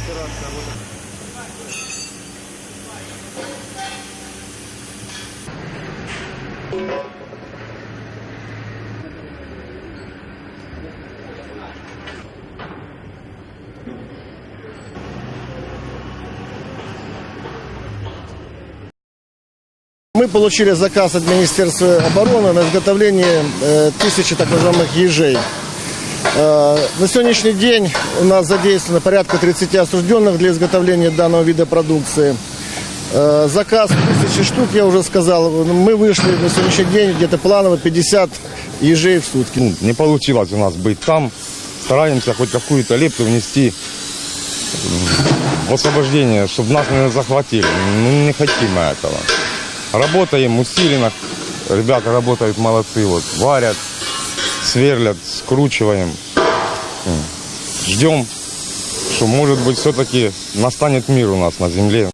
операция. Вот. Мы получили заказ от Министерства обороны на изготовление э, тысячи так называемых ежей. Э, на сегодняшний день у нас задействовано порядка 30 осужденных для изготовления данного вида продукции. Э, заказ тысячи штук, я уже сказал. Мы вышли на сегодняшний день где-то планово 50 ежей в сутки. Ну, не получилось у нас быть там. Стараемся хоть какую-то лепту внести в освобождение, чтобы нас не захватили. Ну, не хотим мы этого. Работаем усиленно. Ребята работают молодцы. Вот, варят, сверлят, скручиваем. Ждем, что, может быть, все-таки настанет мир у нас на земле.